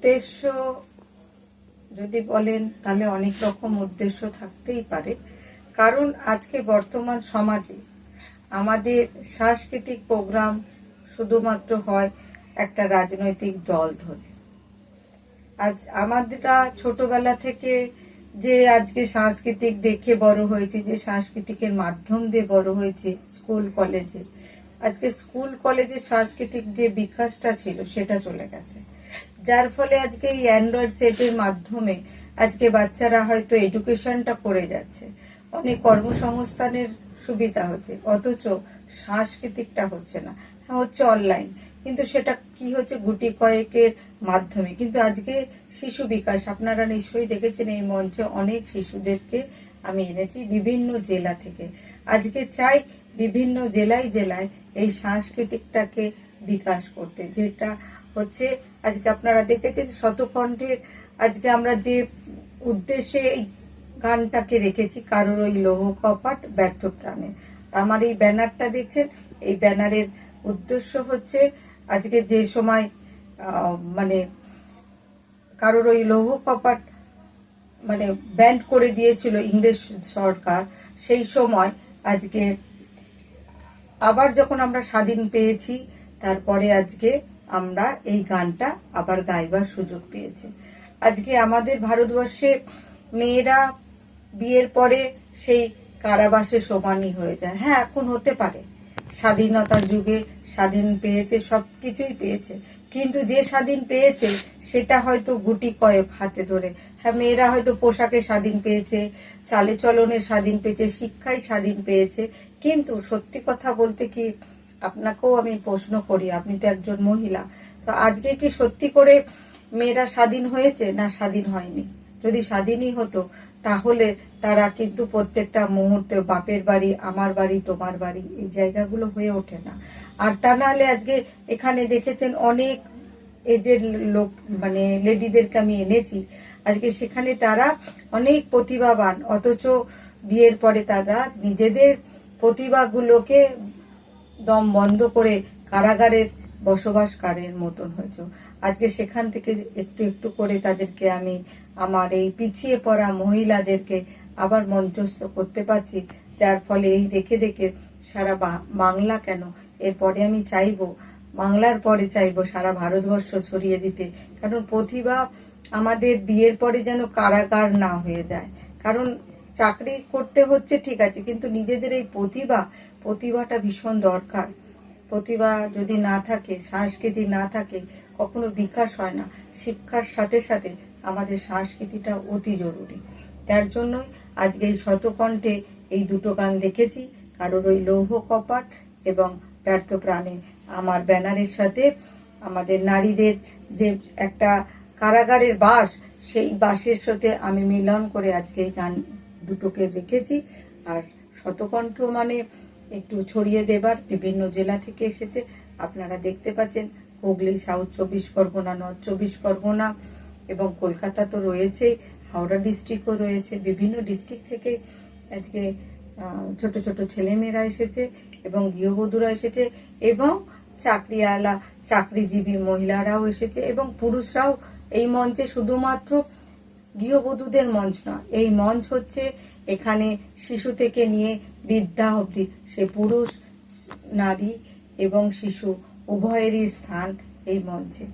উদ্দেশ্য যদি বলেন, তাহলে অনেক রকম উদ্দেশ্য থাকতেই পারে। কারণ আজকে বর্তমান সমাজে আমাদের সাংস্কৃতিক প্রোগ্রাম শুধুমাত্র হয় একটা রাজনৈতিক দল ধরে। আজ আমাদেররা ছোটবেলা থেকে যে আজকে সাংস্কৃতিক দেখে বড় হয়েছে, যে সাংস্কৃতিকের মাধ্যম দিয়ে বড় হয়েছে স্কুল, কলেজে, আজকে স্কুল কলেজে সাংস্কৃতিক যে বিকাশটা ছিল সেটা চলে গেছে। যার ফলে আজকে এই অ্যান্ড্রয়েড সেটের মাধ্যমে আজকে বাচ্চারা হয়তো এডুকেশনটা করে যাচ্ছে। অনেক কর্মসংস্থানের সুবিধা হচ্ছে, অথচ সাংস্কৃতিকটা হচ্ছে না। হ্যাঁ হচ্ছে অনলাইন কিন্তু সেটা কি হচ্ছে গুটি কয়েকের মাধ্যমে। কিন্তু আজকে শিশু বিকাশ, আপনারা নিশ্চয়ই দেখেছেন এই মঞ্চে অনেক শিশুদেরকে আমি এনেছি বিভিন্ন জেলা থেকে। আজকে চাই বিভিন্ন জেলায় জেলায় এই সাংস্কৃতিকটাকে বিকাশ করতে, যেটা হচ্ছে আজকে আপনারা দেখেছেন শতকণ্ঠের আজকে আমরা যে উদ্দেশ্যে এই গানটাকে রেখেছি, কারোর ওই লৌহ কপাট ব্যর্থ প্রাণে। আমার এই ব্যানারটা দেখছেন, এই ব্যানারের উদ্দেশ্য হচ্ছে আজকে যে সময় মানে কারোর ওই লৌহ কপাট মানে ব্যান্ড করে দিয়েছিল ইংরেজ সরকার, সেই সময় আজকে আবার যখন আমরা স্বাধীন পেয়েছি, তারপরে আজকে আমরা এই গানটা আবার গাইবার সুযোগ পেয়েছি। আজকে আমাদের ভারতবর্ষে মেয়েরা বিয়ের পরে সেই কারাবাসে সমানই হয়ে যায়। হ্যাঁ এখন হতে পারে। স্বাধীনতার যুগে স্বাধীন পেয়েছে সব কিছুই পেয়েছে। কিন্তু যে স্বাধীন পেয়েছে, সেটা হয়তো গুটি কয়েক হাতে ধরে। হ্যাঁ মেয়েরা হয়তো পোশাকে স্বাধীন পেয়েছে, চালে চলনে স্বাধীন পেয়েছে, শিক্ষায় স্বাধীন পেয়েছে। কিন্তু সত্যি কথা বলতে কি আপনাকেও আমি প্রশ্ন করি, আপনি তো একজন মহিলা। তো আজকে কি সত্যি করে মেয়েরা স্বাধীন হয়েছে না স্বাধীন হয়নি? যদি স্বাধীনই হতো, তাহলে তারা কিন্তু প্রত্যেকটা মুহূর্তে বাপের বাড়ি, আমার বাড়ি, তোমার বাড়ি, এই জায়গাগুলো হয়ে ওঠে না। আর তা নাহলে আজকে এখানে দেখেছেন অনেক এজের লোক মানে লেডিদেরকে আমি এনেছি। আজকে সেখানে তারা অনেক প্রতিভাবান, অথচ বিয়ের পরে তারা নিজেদের প্রতিভাগুলোকে দম বন্ধ করে কারাগারের বসবাসকারের মতন হয়েছে। আজকে সেখান থেকে একটু একটু করে তাদেরকে আমি আমার এই পিছিয়ে পড়া মহিলাদেরকে আবার মঞ্চস্থ করতে পারছি, যার ফলে এই দেখে দেখে সারা বাংলা কেন? এরপরে আমি চাইব, বাংলার পরে চাইব সারা ভারতবর্ষ ছড়িয়ে দিতে। কারণ প্রতিভা আমাদের বিয়ের পরে যেন কারাগার না হয়ে যায়। কারণ চাকরি করতে হচ্ছে, ঠিক আছে, কিন্তু নিজেদের এই প্রতিভা, প্রতিভাটা ভীষণ দরকার। প্রতিভা যদি না থাকে, সংস্কৃতি না থাকে, কখনো বিকাশ হয় না। শিক্ষার সাথে সাথে আমাদের সংস্কৃতিটা অতি জরুরি। তার জন্যই আজকে এই শতকণ্ঠে এই দুটো গান রেখেছি কারোর ওই লৌহ কপাট এবং ব্যর্থ প্রাণে আমার ব্যানারের সাথে আমাদের নারীদের যে একটা কারাগারের বাস, সেই বাসের সাথে আমি মিলন করে আজকে এই গান দুটোকে রেখেছি। আর শতকণ্ঠ মানে একটু ছড়িয়ে দেবার বিভিন্ন জেলা থেকে এসেছে। আপনারা দেখতে পাচ্ছেন, হুগলি, সাউথ চব্বিশ পরগনা, নর্থ চব্বিশ পরগনা এবং কলকাতা তো রয়েছেই, হাওড়া ডিস্ট্রিক্টও রয়েছে, বিভিন্ন ডিস্ট্রিক্ট থেকে আজকে ছোট ছোট ছেলেমেয়েরা এসেছে এবং গৃহবধূরা এসেছে এবং চাকরিওয়ালা, চাকরিজীবী মহিলারাও এসেছে এবং পুরুষরাও এই মঞ্চে শুধুমাত্র গৃহবধূদের মঞ্চ নয়। এই মঞ্চ হচ্ছে এখানে শিশু থেকে নিয়ে বৃদ্ধা অবধি। সে পুরুষ, নারী এবং শিশু, উভয়েরই স্থান এই মঞ্চে।